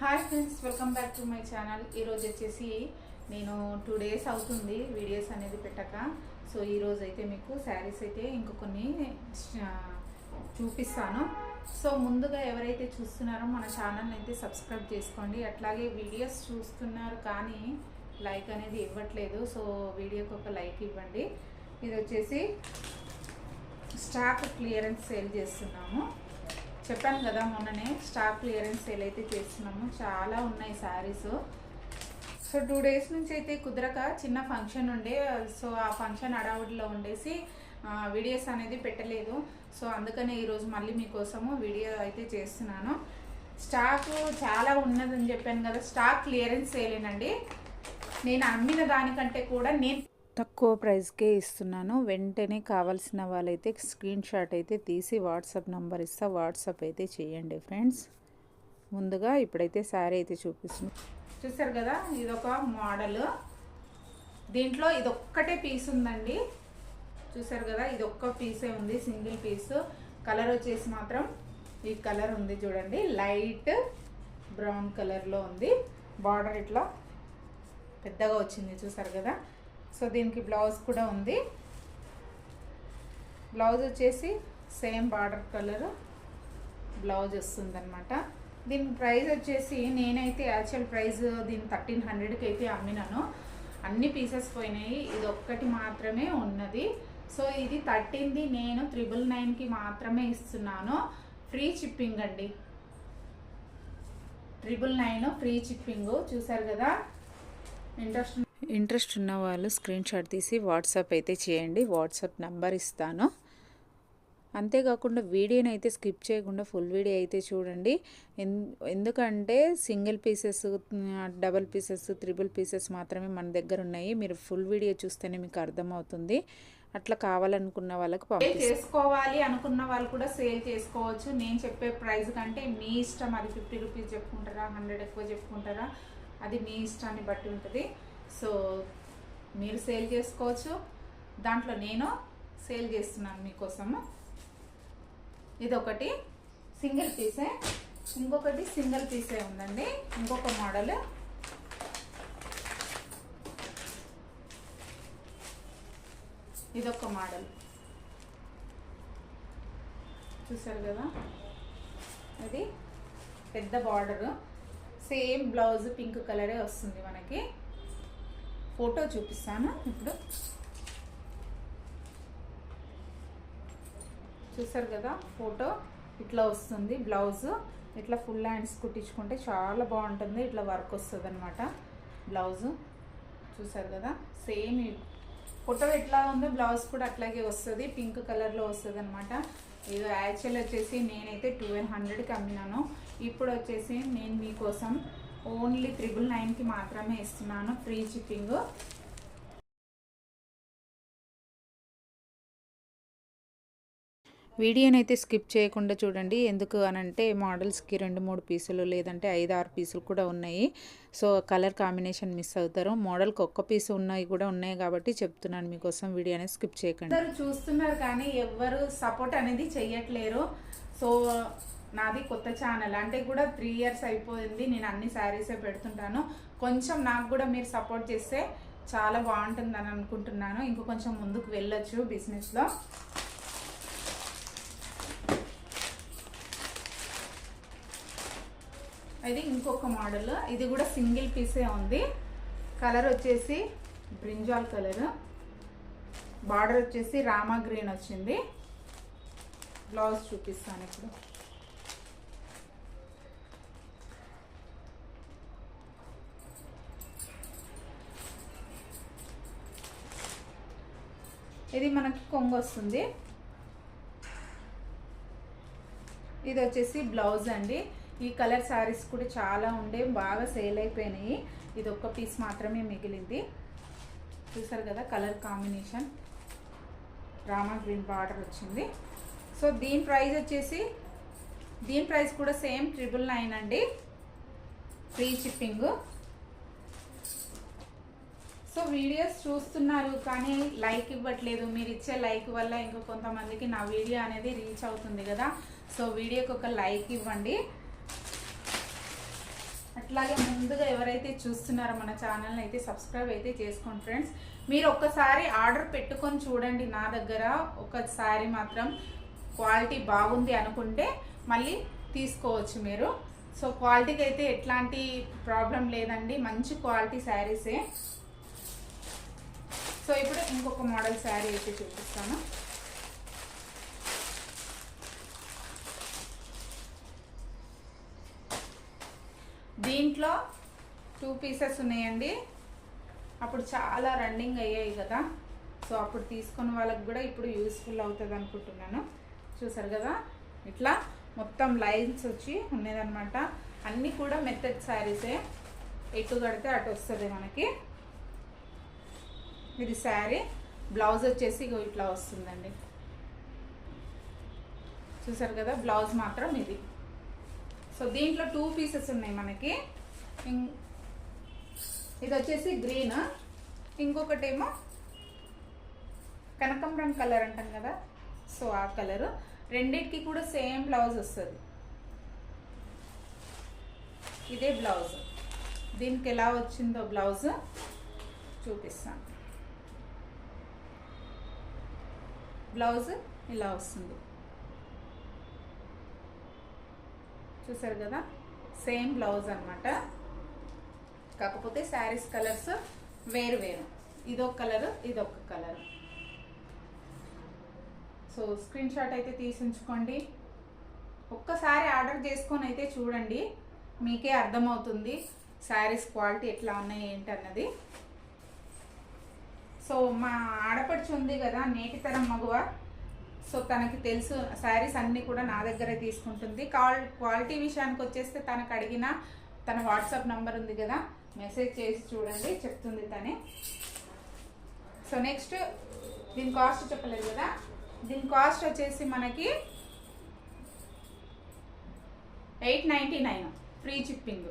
Hi friends welcome back to my channel ఈరోజు వచ్చేసి నేను టూ డేస్ అవుతుంది వీడియోస్ అనేది పెట్టక. సో ఈరోజు అయితే మీకు శారీస్ అయితే ఇంకో కొన్ని చూపిస్తాను. సో ముందుగా ఎవరైతే చూస్తున్నారో మన ఛానల్ని అయితే సబ్స్క్రైబ్ చేసుకోండి. అట్లాగే వీడియోస్ చూస్తున్నారు కానీ లైక్ అనేది ఇవ్వట్లేదు. సో వీడియోకి ఒక లైక్ ఇవ్వండి. ఇది వచ్చేసి స్టాక్ క్లియరెన్స్ సేల్ చేస్తున్నాము. చెప్పాను కదా మొన్ననే స్టాక్ క్లియరెన్స్ సేల్ అయితే చేస్తున్నాము. చాలా ఉన్నాయి శారీస్. సో టూ డేస్ నుంచి అయితే కుదరక చిన్న ఫంక్షన్ ఉండే సో ఆ ఫంక్షన్ అడావుడిలో ఉండేసి వీడియోస్ అనేది పెట్టలేదు. సో అందుకనే ఈరోజు మళ్ళీ మీకోసము వీడియో అయితే చేస్తున్నాను. స్టాక్ చాలా ఉన్నదని చెప్పాను కదా స్టాక్ క్లియరెన్స్ సేలేనండి. నేను అమ్మిన దానికంటే కూడా నేను తక్కువ ప్రైస్కే ఇస్తున్నాను. వెంటనే కావాల్సిన వాళ్ళైతే స్క్రీన్ షాట్ అయితే తీసి వాట్సాప్ నంబర్ ఇస్తా. వాట్సాప్ అయితే చేయండి ఫ్రెండ్స్. ముందుగా ఇప్పుడైతే శారీ అయితే చూపిస్తుంది చూసారు కదా ఇదొక మోడల్. దీంట్లో ఇదొక్కటే పీస్ ఉందండి. చూసారు కదా ఇది ఒక్క పీసే ఉంది సింగిల్ పీస్. కలర్ వచ్చేసి మాత్రం ఈ కలర్ ఉంది చూడండి. లైట్ బ్రౌన్ కలర్లో ఉంది. బార్డర్ ఇట్లా పెద్దగా వచ్చింది చూసారు కదా. సో దీనికి బ్లౌజ్ కూడా ఉంది. బ్లౌజ్ వచ్చేసి సేమ్ బార్డర్ కలర్ బ్లౌజ్ వస్తుందన్నమాట. దీని ప్రైస్ వచ్చేసి నేనైతే యాక్చువల్ ప్రైస్ దీని థర్టీన్ హండ్రెడ్కి అయితే అమ్మినాను. అన్ని పీసెస్ పోయినాయి. ఇది ఒక్కటి మాత్రమే ఉన్నది. సో ఇది థర్టీన్ది నేను త్రిబుల్ నైన్కి మాత్రమే ఇస్తున్నాను. ఫ్రీ చిప్పింగ్ అండి. ట్రిపుల్ నైన్ ఫ్రీ చిప్పింగ్ చూసారు కదా? ఇంట్రెస్ట్ ఇంట్రెస్ట్ ఉన్న వాళ్ళు స్క్రీన్ షాట్ తీసి వాట్సాప్ అయితే చేయండి. వాట్సాప్ నెంబర్ ఇస్తాను. అంతేకాకుండా వీడియోని అయితే స్కిప్ చేయకుండా ఫుల్ వీడియో అయితే చూడండి. ఎన్- ఎందుకంటే single pieces double pieces triple pieces మాత్రమే మన దగ్గర ఉన్నాయి. మీరు ఫుల్ వీడియో చూస్తేనే మీకు అర్థమవుతుంది. అట్లా కావాలనుకున్న వాళ్ళకి చేసుకోవాలి అనుకున్న వాళ్ళు కూడా సేల్ చేసుకోవచ్చు. నేను చెప్పే ప్రైస్ కంటే మీ ఇష్టం. అది ఫిఫ్టీ రూపీస్ చెప్పుకుంటారా? హండ్రెడ్ ఎక్కువ చెప్పుకుంటారా? అది మీ ఇష్టాన్ని బట్టి ఉంటుంది. సో మీరు సేల్ చేసుకోవచ్చు. దాంట్లో నేను సేల్ చేస్తున్నాను మీకోసము. ఇదొకటి. సింగిల్ పీసే. ఇంకొకటి సింగిల్ పీసే ఉందండి. ఇంకొక మోడల్. ఇదొక మోడల్. చూసారు కదా? అది పెద్ద బార్డరు. సేమ్ బ్లౌజ్ పింక్ కలరే వస్తుంది మనకి. ఫోటో చూపిస్తాను. ఇప్పుడు చూసారు కదా ఫోటో ఇట్లా వస్తుంది బ్లౌజ్. ఇట్లా ఫుల్ హ్యాండ్స్ కుట్టించుకుంటే చాలా బాగుంటుంది. ఇట్లా వర్క్ వస్తుంది అనమాట బ్లౌజు. చూసారు కదా సేమ్ ఫోటో ఎట్లా ఉందో బ్లౌజ్ కూడా అట్లాగే వస్తుంది. పింక్ కలర్లో వస్తుంది అనమాట ఇది యాక్చువల్ వచ్చేసి నేనైతే ట్వెల్వ్ హండ్రెడ్కి అమ్మినాను. ఇప్పుడు వచ్చేసి నేను మీకోసం ఓన్లీ త్రిబుల్ నైన్కి మాత్రమే ఇస్తున్నాను ఫ్రీ షిప్పింగ్. వీడియోని అయితే స్కిప్ చేయకుండా చూడండి ఎందుకు అనంటే మోడల్స్కి రెండు మూడు పీసులు లేదంటే ఐదు ఆరు పీసులు కూడా ఉన్నాయి. సో కలర్ కాంబినేషన్ మిస్ అవుతారు. మోడల్కి ఒక్క పీసు ఉన్నాయి కూడా ఉన్నాయి కాబట్టి చెప్తున్నాను మీకోసం వీడియో అనేది స్కిప్ చేయకండి. చూస్తున్నారు కానీ ఎవ్వరు సపోర్ట్ అనేది చెయ్యట్లేరు. సో నాది కొత్త ఛానల్ అంటే కూడా త్రీ ఇయర్స్ అయిపోయింది. నేను అన్ని శారీసే పెడుతుంటాను. కొంచెం నాకు కూడా మీరు సపోర్ట్ చేస్తే చాలా బాగుంటుందని అనుకుంటున్నాను. ఇంకో కొంచెం ముందుకు వెళ్ళొచ్చు బిజినెస్లో ఇది ఇంకొక మోడల్ ఇది కూడా సింగిల్ పీసే ఉంది. కలర్ వచ్చేసి బ్రింజాల్ కలర్ బార్డర్ వచ్చేసి రామా గ్రీన్ వచ్చింది. బ్లౌజ్ చూపిస్తాను ఇప్పుడు. ఇది మనకి కొంగు వస్తుంది. ఇది వచ్చేసి బ్లౌజ్ అండి. ఈ కలర్ శారీస్ కూడా చాలా ఉండే బాగా సేల్ అయిపోయినాయి. ఇది ఒక్క పీస్ మాత్రమే మిగిలింది. చూసారు కదా colour combination? Rama green border వచ్చింది. సో దీని ప్రైస్ వచ్చేసి దీని ప్రైస్ కూడా సేమ్ ట్రిపుల్ నైన్ అండి. Free shipping. సో వీడియోస్ చూస్తున్నారు కానీ లైక్ ఇవ్వట్లేదు. మీరు ఇచ్చే లైక్ వల్ల ఇంకా కొంతమందికి నా వీడియో అనేది రీచ్ అవుతుంది కదా. సో వీడియోకి ఒక లైక్ ఇవ్వండి. అట్లాగే ముందుగా ఎవరైతే చూస్తున్నారో మన ఛానల్ని అయితే సబ్స్క్రైబ్ అయితే చేసుకోండి ఫ్రెండ్స్. మీరు ఒక్కసారి ఆర్డర్ పెట్టుకొని చూడండి నా దగ్గర. ఒకసారి మాత్రం క్వాలిటీ బాగుంది అనుకుంటే మళ్ళీ తీసుకోవచ్చు మీరు. సో క్వాలిటీకి అయితే ఎట్లాంటి ప్రాబ్లం లేదండి. మంచి క్వాలిటీ శారీసే. సో ఇప్పుడు ఇంకొక మోడల్ శారీ అయితే చూపిస్తాను. దీంట్లో టూ పీసెస్ ఉన్నాయండి. అప్పుడు చాలా రన్నింగ్ అయ్యాయి కదా. సో అప్పుడు తీసుకున్న వాళ్ళకి కూడా ఇప్పుడు యూస్ఫుల్ అవుతుంది అనుకుంటున్నాను. చూసారు కదా? ఇట్లా మొత్తం లైన్స్ వచ్చి ఉన్నదనమాట అన్నీ కూడా మెత్తడ్ శారీసే. ఎటు కడితే అటు వస్తుంది మనకి. ఇది శారీ. బ్లౌజ్ వచ్చేసి ఇట్లా వస్తుందండి. చూసారు కదా? బ్లౌజ్ మాత్రం ఇది. సో దీంట్లో టూ పీసెస్ ఉన్నాయి మనకి. ఇది వచ్చేసి గ్రీన్ ఇంకొకటేమో కనకంబరం కలర్ అంటాం కదా? సో ఆ కలరు రెండింటికి కూడా సేమ్ బ్లౌజ్ వస్తుంది. ఇదే బ్లౌజ్. దీనికి ఎలా వచ్చిందో బ్లౌజ్ చూపిస్తాను. బ్లౌజ్ ఇలా వస్తుంది. చూసారు కదా? సేమ్ బ్లౌజ్ అన్నమాట. కాకపోతే శారీస్ కలర్స్ వేరు వేరు. ఇదొక కలర్ ఇదొక కలర్. సో స్క్రీన్ షాట్ అయితే తీసి ఉంచుకోండి. ఒక్కసారి ఆర్డర్ చేసుకొని అయితే చూడండి. మీకే అర్థమవుతుంది శారీస్ క్వాలిటీ ఎట్లా ఉన్నాయి ఏంటి అన్నది. సో మా ఆడపడుచు ఉంది కదా నేటి తరం మగువ. సో తనకి తెలుసు శారీస్ అన్నీ కూడా నా దగ్గరే తీసుకుంటుంది. కాల్ క్వాలిటీ విషయానికి వచ్చేస్తే తనకు అడిగిన తన వాట్సాప్ నంబర్ ఉంది కదా మెసేజ్ చేసి చూడండి చెప్తుంది తనే. సో నెక్స్ట్ దీని కాస్ట్ చెప్పలేదు కదా. దీని కాస్ట్ వచ్చేసి మనకి eight ninety nine free shipping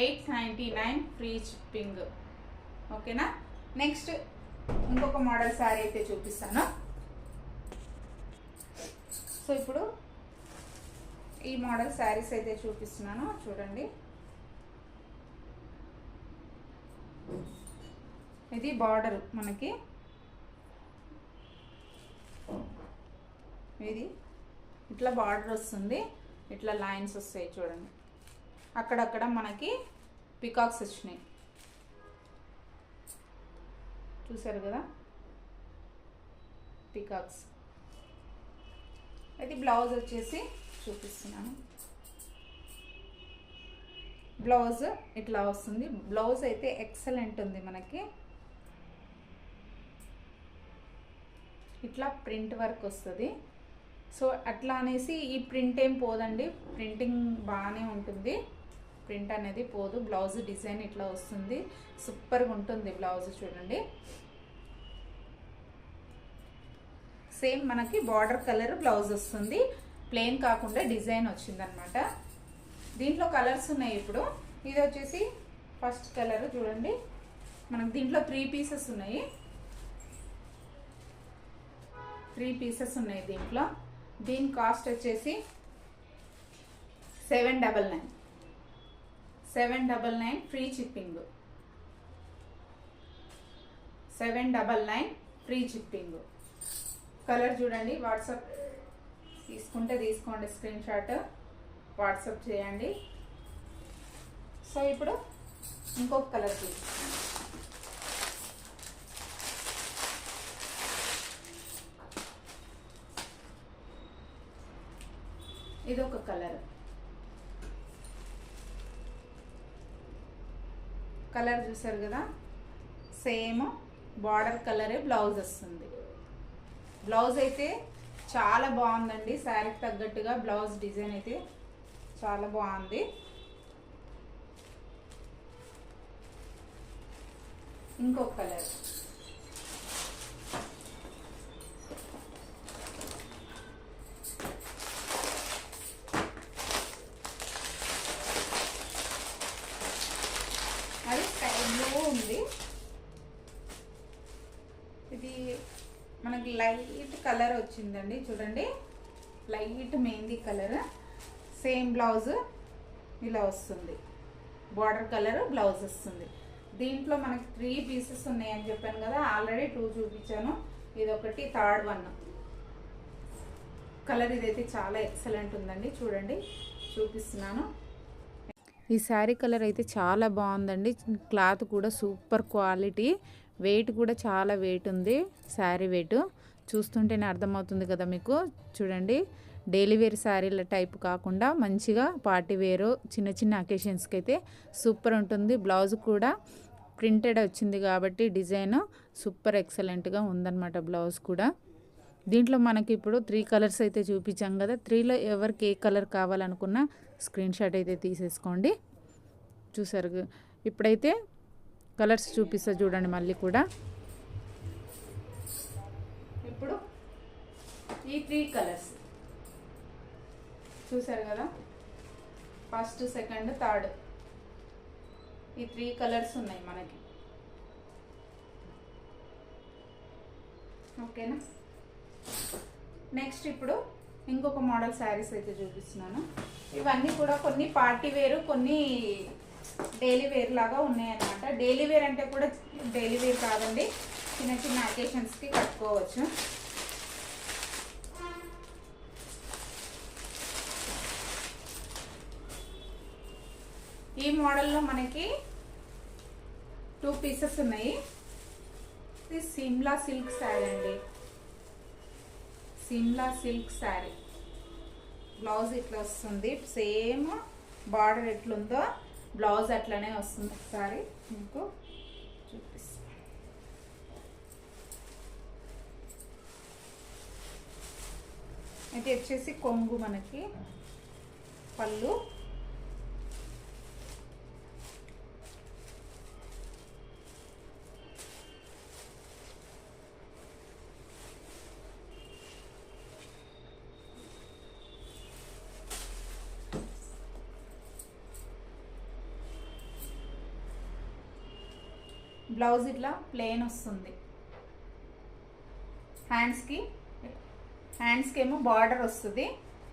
eight ninety nine free shipping ఓకేనా? నెక్స్ట్ ఇంకొక మోడల్ శారీ అయితే చూపిస్తాను. సో ఇప్పుడు ఈ మోడల్ శారీస్ అయితే చూపిస్తున్నాను. చూడండి. ఇది బార్డర్ మనకి. ఇది ఇట్లా బార్డర్ వస్తుంది. ఇట్లా లైన్స్ వస్తాయి చూడండి. అక్కడక్కడ మనకి పికాక్స్ వచ్చినాయి. చూసారు కదా? పికాక్స్ అయితే బ్లౌజ్ వచ్చేసి చూపిస్తున్నాను. బ్లౌజ్ ఇట్లా వస్తుంది. బ్లౌజ్ అయితే ఎక్సలెంట్ ఉంది మనకి. ఇట్లా ప్రింట్ వర్క్ వస్తుంది. సో అట్లా అనేసి ఈ ప్రింట్ ఏం పోదండి? ప్రింటింగ్ బాగానే ఉంటుంది. ప్రింట్ అనేది పోదు బ్లౌజ్ డిజైన్ ఇట్లా వస్తుంది. సూపర్గా ఉంటుంది బ్లౌజ్ చూడండి. సేమ్ మనకి బార్డర్ కలర్ బ్లౌజ్ వస్తుంది. ప్లెయిన్ కాకుండా డిజైన్ వచ్చిందనమాట. దీంట్లో కలర్స్ ఉన్నాయి ఇప్పుడు. ఇది వచ్చేసి ఫస్ట్ కలర్ చూడండి. మనకు దీంట్లో త్రీ పీసెస్ ఉన్నాయి. త్రీ పీసెస్ ఉన్నాయి దీంట్లో. దీని కాస్ట్ వచ్చేసి seven double nine seven double nine free shipping. Seven double nine free shipping. Colour చూడండి వాట్సాప్ తీసుకుంటే తీసుకోండి స్క్రీన్ షాట్. వాట్సాప్ చేయండి. సో ఇప్పుడు ఇంకొక కలర్ చూపిస్తాను. ఇది ఒక కలర్. కలర్ చూసారు కదా? సేమ్ బార్డర్ కలరే బ్లౌజ్ వస్తుంది. బ్లౌజ్ అయితే చాలా బాగుందండి. శారీకి తగ్గట్టుగా బ్లౌజ్ డిజైన్ అయితే చాలా బాగుంది. ఇంకొక కలర్ అది స్కై బ్లూ ఉంది ఇది మనకి లైట్ కలర్ వచ్చిందండి. చూడండి. Light mehndi colour. Same blouse ఇలా వస్తుంది. బార్డర్ కలర్ బ్లౌజ్ వస్తుంది. దీంట్లో మనకి త్రీ పీసెస్ ఉన్నాయని చెప్పాను కదా ఆల్రెడీ టూ చూపించాను. ఇది ఒకటి థర్డ్ వన్. కలర్ ఇదైతే చాలా ఎక్సలెంట్ ఉందండి. చూడండి. చూపిస్తున్నాను. ఈ శారీ కలర్ అయితే చాలా బాగుందండి. క్లాత్ కూడా సూపర్ క్వాలిటీ. వెయిట్ కూడా చాలా వెయిట్ ఉంది. శారీ వెయిట్. చూస్తుంటేనే అర్థమవుతుంది కదా మీకు. చూడండి డైలీ వేర్ శారీల టైప్ కాకుండా మంచిగా పార్టీ వేరు చిన్న చిన్న అకేషన్స్కి అయితే సూపర్ ఉంటుంది. బ్లౌజ్ కూడా ప్రింటెడ్ వచ్చింది కాబట్టి డిజైన్ సూపర్ ఎక్సలెంట్గా ఉందన్నమాట బ్లౌజ్ కూడా. దీంట్లో మనకి ఇప్పుడు త్రీ కలర్స్ అయితే చూపించాం కదా. త్రీలో ఎవరికి ఏ కలర్ కావాలనుకున్నా స్క్రీన్ షాట్ అయితే తీసేసుకోండి. చూసారు ఇప్పుడైతే కలర్స్ చూపిస్తా చూడండి మళ్ళీ కూడా. ఈ త్రీ కలర్స్ చూసారు కదా? ఫస్ట్ సెకండ్ థర్డ్ ఈ త్రీ కలర్స్ ఉన్నాయి మనకి. ఓకేనా? నెక్స్ట్ ఇప్పుడు ఇంకొక మోడల్ శారీస్ అయితే చూపిస్తున్నాను. ఇవన్నీ కూడా కొన్ని పార్టీ వేరు కొన్ని డైలీ వేర్ లాగా ఉన్నాయన్నమాట. డైలీ వేర్ అంటే కూడా డైలీ వేర్ కాదండి. చిన్న చిన్న అకేషన్స్కి కట్టుకోవచ్చు. ఈ మోడల్లో మనకి టూ పీసెస్ ఉన్నాయి. ఇది సిమ్లా సిల్క్ శారీ అండి. సిమ్లా సిల్క్ శారీ. బ్లౌజ్ ఇట్లా వస్తుంది. సేమ్ బార్డర్ ఎట్లుందో బ్లౌజ్ అట్లనే వస్తుంది ఒకసారి. మీకు చూపిస్తాను అయితే వచ్చేసి కొంగు మనకి. పళ్ళు. బ్లౌజ్ ఇట్లా ప్లెయిన్ వస్తుంది. హ్యాండ్స్కి హ్యాండ్స్కి ఏమో బార్డర్ వస్తుంది.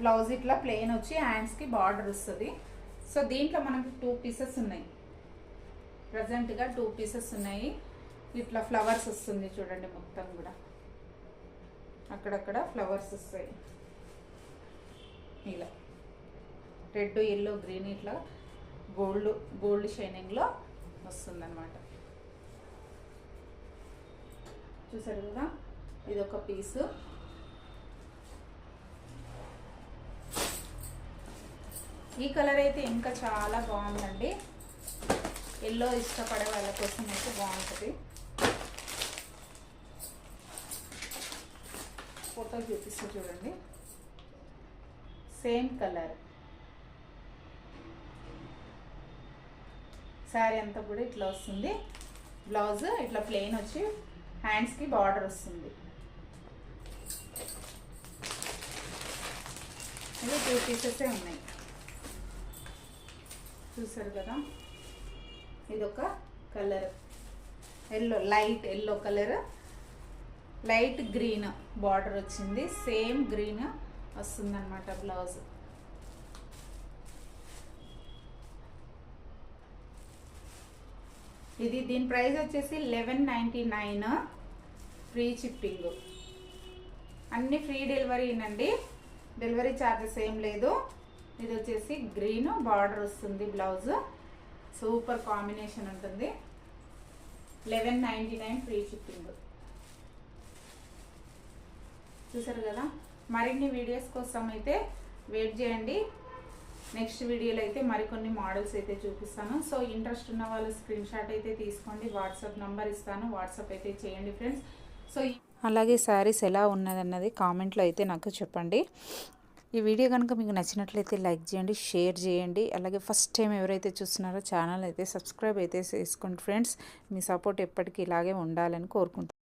బ్లౌజ్ ఇట్లా ప్లెయిన్ వచ్చి హ్యాండ్స్కి బార్డర్ వస్తుంది. సో దీంట్లో మనకి టూ పీసెస్ ఉన్నాయి. ప్రజెంట్గా టూ పీసెస్ ఉన్నాయి. ఇట్లా ఫ్లవర్స్ వస్తుంది చూడండి మొత్తం కూడా. అక్కడక్కడ ఫ్లవర్స్ వస్తాయి. ఇలా. రెడ్ ఎల్లో గ్రీన్ ఇట్లా గోల్డ్ గోల్డ్ షైనింగ్లో వస్తుందన్నమాట. చూసారు కదా? ఇది ఒక పీసు. ఈ కలర్ అయితే ఇంకా చాలా బాగుందండి. ఎల్లో ఇష్టపడే వాళ్ళ కోసం అయితే బాగుంటుంది. ఫోటో చూపిస్తే చూడండి. సేమ్ కలర్ శారీ అంతా కూడా ఇట్లా వస్తుంది. బ్లౌజ్ ఇట్లా ప్లెయిన్ వచ్చి హ్యాండ్స్కి బార్డర్ వస్తుంది. ఇది టూ పీసెసే ఉన్నాయి. చూసారు కదా? ఇదొక colour yellow light yellow colour light green border same. Same green వస్తుందన్నమాట బ్లౌజ్ ఇది దీని ప్రైస్ వచ్చేసి eleven ninety nine free shipping. అన్ని ఫ్రీ డెలివరీనండి డెలివరీ ఛార్జెస్ ఏం లేదు. ఇది వచ్చేసి గ్రీన్ బార్డర్ వస్తుంది బ్లౌజ్. సూపర్ కాంబినేషన్ ఉంటుంది. Eleven ninety nine free shipping. చూసారు కదా? మరిన్ని వీడియోస్ కోసం అయితే వెయిట్ చేయండి. నెక్స్ట్ వీడియోలో అయితే మరికొన్ని మోడల్స్ అయితే చూపిస్తాను. సో ఇంట్రెస్ట్ ఉన్న వాళ్ళు స్క్రీన్ షాట్ అయితే తీసుకోండి. వాట్సాప్ నంబర్ ఇస్తాను. వాట్సాప్ అయితే చేయండి ఫ్రెండ్స్. సో అలాగే శారీస్ ఎలా ఉన్నదన్నది కామెంట్లో అయితే నాకు చెప్పండి. ఈ వీడియో కనుక మీకు నచ్చినట్లయితే లైక్ చేయండి షేర్ చేయండి. అలాగే ఫస్ట్ టైం ఎవరైతే చూస్తున్నారో ఛానల్ అయితే సబ్స్క్రైబ్ అయితే చేసుకోండి ఫ్రెండ్స్. మీ సపోర్ట్ ఎప్పటికీ ఇలాగే ఉండాలని కోరుకుంటున్నాను.